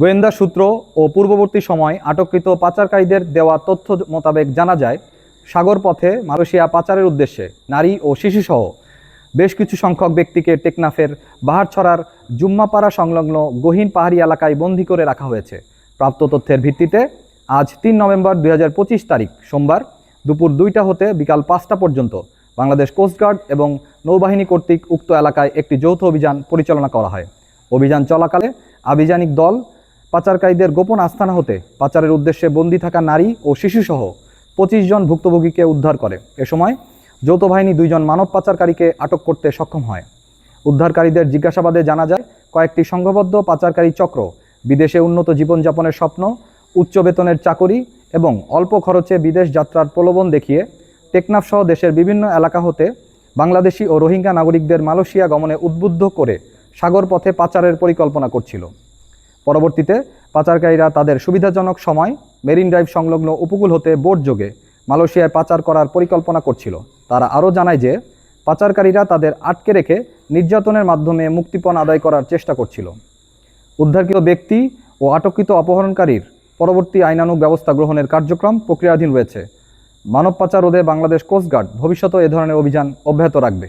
গোয়েন্দা সূত্র ও পূর্ববর্তী সময় আটককৃত পাচারকারীদের দেওয়া তথ্য মোতাবেক জানা যায় সাগর পথে মালয়েশিয়া পাচারের উদ্দেশ্যে নারী ও শিশুসহ বেশ কিছু সংখ্যক ব্যক্তিকে টেকনাফের বাহারছড়ার জুম্মাপাড়া সংলগ্ন গহীন পাহাড়ি এলাকায় বন্দী করে রাখা হয়েছে। প্রাপ্ত তথ্যের ভিত্তিতে আজ তিন নভেম্বর দুই হাজার পঁচিশ তারিখ সোমবার দুপুর দুইটা হতে বিকাল পাঁচটা পর্যন্ত বাংলাদেশ কোস্টগার্ড এবং নৌবাহিনী কর্তৃক উক্ত এলাকায় একটি যৌথ অভিযান পরিচালনা করা হয়। অভিযান চলাকালে আভিযানিক দল পাচারকারীদের গোপন আস্থানা হতে পাচারের উদ্দেশ্যে বন্দী থাকা নারী ও শিশুসহ পঁচিশ জন ভুক্তভোগীকে উদ্ধার করে। এ সময় যৌথ বাহিনী দুইজন মানব পাচারকারীকে আটক করতে সক্ষম হয়। উদ্ধারকারীদের জিজ্ঞাসাবাদে জানা যায়, কয়েকটি সংঘবদ্ধ পাচারকারী চক্র, বিদেশে উন্নত জীবনযাপনের স্বপ্ন, উচ্চ বেতনের চাকরি এবং অল্প খরচে বিদেশ যাত্রার প্রলোভন দেখিয়ে টেকনাফসহ দেশের বিভিন্ন এলাকা হতে বাংলাদেশি ও রোহিঙ্গা নাগরিকদের মালয়েশিয়া গমনে উদ্বুদ্ধ করে সাগর পথে পাচারের পরিকল্পনা করছিল। পরবর্তীতে পাচারকারীরা তাদের সুবিধাজনক সময় মেরিন ড্রাইভ সংলগ্ন উপকূল হতে বোট যোগে মালয়েশিয়ায় পাচার করার পরিকল্পনা করছিল। তারা আরও জানায় যে, পাচারকারীরা তাদের আটকে রেখে নির্যাতনের মাধ্যমে মুক্তিপণ আদায় করার চেষ্টা করছিল। উদ্ধারকৃত ব্যক্তি ও আটককৃত অপহরণকারীর পরবর্তী আইনানুগ ব্যবস্থা গ্রহণের কার্যক্রম প্রক্রিয়াধীন রয়েছে। মানব পাচার রোধে বাংলাদেশ কোস্টগার্ড ভবিষ্যতে এ ধরনের অভিযান অব্যাহত রাখবে।